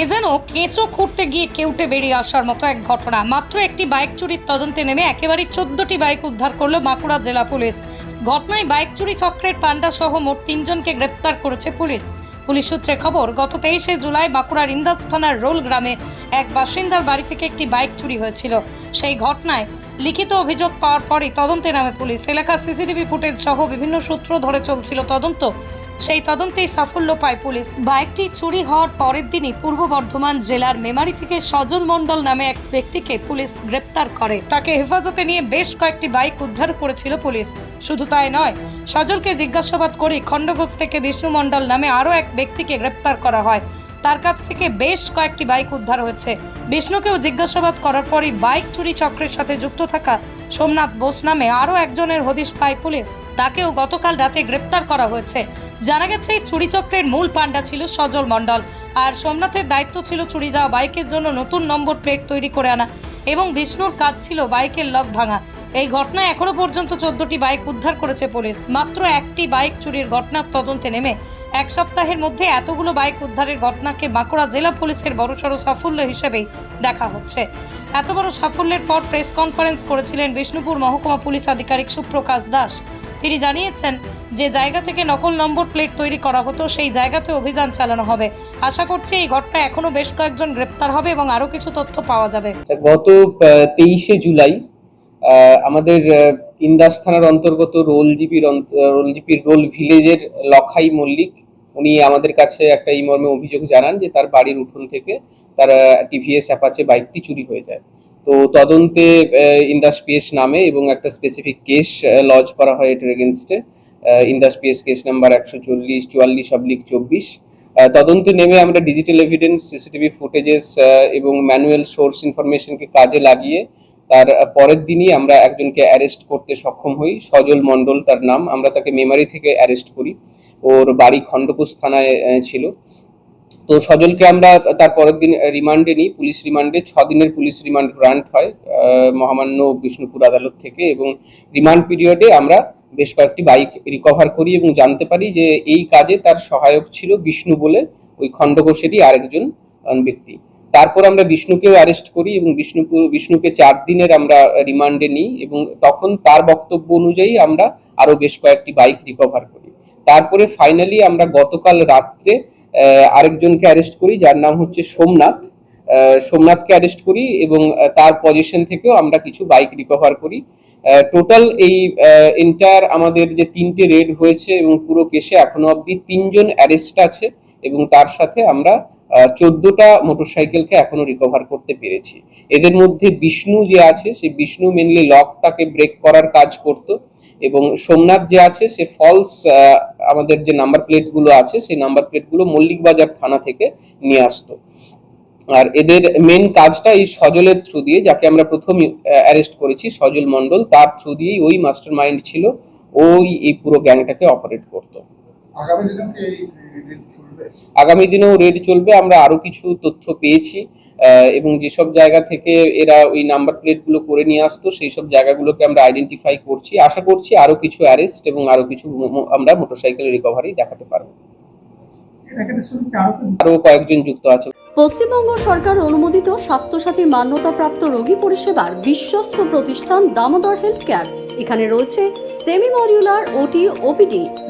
এ যেন কেঁচো খুঁড়তে গিয়ে কেউটে বেরিয়ে আসার মতো এক ঘটনা। মাত্র একটি বাইক চুরির তদন্তে নেমে একেবারে চোদ্দটি বাইক উদ্ধার করল বাঁকুড়া জেলা পুলিশ। ঘটনায় বাইক চুরি চক্রের পান্ডা সহ মোট তিনজনকে গ্রেপ্তার করেছে পুলিশ। পুলিশ সূত্রে খবর, গত তেইশে জুলাই বাঁকুড়ার ইন্দাস থানার রোল গ্রামে এক বাসিন্দার বাড়ি থেকে একটি বাইক চুরি হয়েছিল। সেই ঘটনায় লিখিত অভিযোগ পাওয়ার পরই তদন্তে নামে পুলিশ। এলাকার সিসিটিভি ফুটেজ সহ বিভিন্ন সূত্র ধরে চলছিল তদন্ত। সেই তদন্তেই সাফল্য পায় পুলিশ। বাইকটি চুরি হওয়ার পরের দিনই পূর্ব বর্ধমান জেলার মেমারি থেকে সজল মণ্ডল নামে এক ব্যক্তিকে পুলিশ গ্রেপ্তার করে। তাকে হেফাজতে নিয়ে বেশ কয়েকটি বাইক উদ্ধার করেছিল পুলিশ। শুধু তাই নয়, সজলকে জিজ্ঞাসাবাদ করে খণ্ডগোজ থেকে বিষ্ণু মণ্ডল নামে আরও এক ব্যক্তিকে গ্রেপ্তার করা হয়। তার কাছ থেকে বেশ কয়েকটি বাইক উদ্ধার হয়েছে। বিষ্ণুকেও জিজ্ঞাসাবাদ করার পরই বাইক চুরি চক্রের সাথে যুক্ত থাকা সোমনাথ বোস নামে আরও একজনের হদিশ পায় পুলিশ। তাকেও গতকাল রাতে গ্রেপ্তার করা হয়েছে। জানা গেছে এই চুরি চক্রের মূল পাণ্ডা ছিল সজল মণ্ডল আর সোমনাথের দায়িত্ব ছিল চুরি যাওয়া বাইকের জন্য নতুন নম্বর প্লেট তৈরি করে আনা এবং বিষ্ণুর কাজ ছিল বাইকের লক ভাঙা। এই ঘটনায় এখনও পর্যন্ত চোদ্দটি বাইক উদ্ধার করেছে পুলিশ। মাত্র একটি বাইক চুরির ঘটনার তদন্তে নেমে এক সপ্তাহের মধ্যে এতগুলো বাইক উদ্ধারের ঘটনাকে বাঁকুড়া জেলা পুলিশের বড়সড় সাফল্য হিসেবে দেখা হচ্ছে। এত বড় সাফল্যের পর প্রেস কনফারেন্স করেছিলেন বিষ্ণুপুর মহকুমা পুলিশ আধিকারিক সুপ্রকাশ দাস। তিনি জানিয়েছেন যে জায়গা থেকে নকল নম্বর প্লেট তৈরি করা হতো সেই জায়গাতে অভিযান চালানো হবে। আশা করছি এই ঘটনা এখনও বেশ কয়েকজন গ্রেপ্তার হবে এবং আরও কিছু তথ্য পাওয়া যাবে। আচ্ছা, গত তেইশে জুলাই আমাদের ইন্দাস থানার অন্তর্গত রোল জিপির রোল জিপির রোল ভিলেজের লখাই মল্লিক উনি আমাদের কাছে একটা এই মর্মে অভিযোগ জানান যে তার বাড়ির উঠোন থেকে তার টিভিএস অ্যাপাচে বাইকটি চুরি হয়ে যায়। তো তদন্তে ইন্দাস পিএস নামে এবং একটা স্পেসিফিক কেস লজ করা হয় এটার এগেনস্টে ইন্দাস পিএস কেস নাম্বার একশো চল্লিশ, চুয়াল্লিশ অব্লিক চব্বিশ। তদন্তে নেমে আমরা ডিজিটাল এভিডেন্স সিসিটিভি ফুটেজেস এবং ম্যানুয়াল সোর্স ইনফরমেশনকে কাজে লাগিয়ে তার পরের দিনই আমরা একজনকে অ্যারেস্ট করতে সক্ষম হই। সজল মণ্ডল তার নাম। আমরা তাকে মেমারি থেকে অ্যারেস্ট করি। ওর বাড়ি খণ্ডকোষ থানায় ছিল। তো সজলকে আমরা তার পরের দিন রিমান্ডে নিই। পুলিশ রিমান্ডে ছ দিনের পুলিশ রিমান্ড গ্রান্ট হয় মহামান্য বিষ্ণুপুর আদালত থেকে। এবং রিমান্ড পিরিয়ডে আমরা বেশ কয়েকটি বাইক রিকভার করি এবং জানতে পারি যে এই কাজে তার সহায়ক ছিল বিষ্ণু বলে ওই খণ্ডঘোষেরই আরেকজন ব্যক্তি। তারপর আমরা বিষ্ণুকেও অ্যারেস্ট করি এবং বিষ্ণুপুর বিষ্ণুকে চার দিনের আমরা রিমান্ডে নিই এবং তখন তার বক্তব্য অনুযায়ী আমরা আরও বেশ কয়েকটি বাইক রিকভার করি। তারপরে ফাইনালি আমরা গতকাল রাত্রে আরেকজনকে অ্যারেস্ট করি, যার নাম হচ্ছে সোমনাথ। সোমনাথকে অ্যারেস্ট করি এবং তার পজিশন থেকেও আমরা কিছু বাইক রিকভার করি। টোটাল এই এন্টার আমাদের যে তিনটে রেড হয়েছে এবং পুরো কেসে এখনও অবধি তিনজন অ্যারেস্ট আছে এবং তার সাথে আমরা চোদ্দটা মোটরসাইকেলকে এখনও রিকভার করতে পেরেছি। এদের মধ্যে বিষ্ণু যে আছে, সে বিষ্ণু মেনলি লকটাকে ব্রেক করার কাজ করত এবং সোমনাথ যে আছে, সে ফলস আমাদের যে নাম্বার প্লেটগুলো আছে, সেই নাম্বার প্লেটগুলো মল্লিক বাজার থানা থেকে নিয়ে আসতো। আর এদের মেন কাজটা এই সজলের থ্রু দিয়ে, যাকে আমরা প্রথম অ্যারেস্ট করেছি, সজল মণ্ডল, তার থ্রু দিয়েই ওই মাস্টার মাইন্ড ছিল, ওই, এই পুরো গ্যাংটাকে অপারেট করতো। আগামী চলবে আগামী দিনেও রেড চলবে, আমরা আরও কিছু তথ্য পেয়েছি এবং যেসব জায়গা থেকে এরা ওই নাম্বার প্লেটগুলো করে নিয়ে আসতো, সেই সব জায়গাগুলোকে আমরা আইডেন্টিফাই করছি। আশা করছি আরও কিছু অ্যারেস্ট এবং আরও কিছু আমরা মোটরসাইকেল রিকভারি দেখাতে পারব। এটাকে সঙ্গে কি আরও আরও কয়েকজন যুক্ত আছে। পশ্চিমবঙ্গ সরকার অনুমোদিত স্বাস্থ্যসাথী মান্যতাপ্রাপ্ত রোগী পরিষেবার বিশ্বস্ত প্রতিষ্ঠান দামোদর হেলথ কেয়ার। এখানে রয়েছে semi modular OT OPD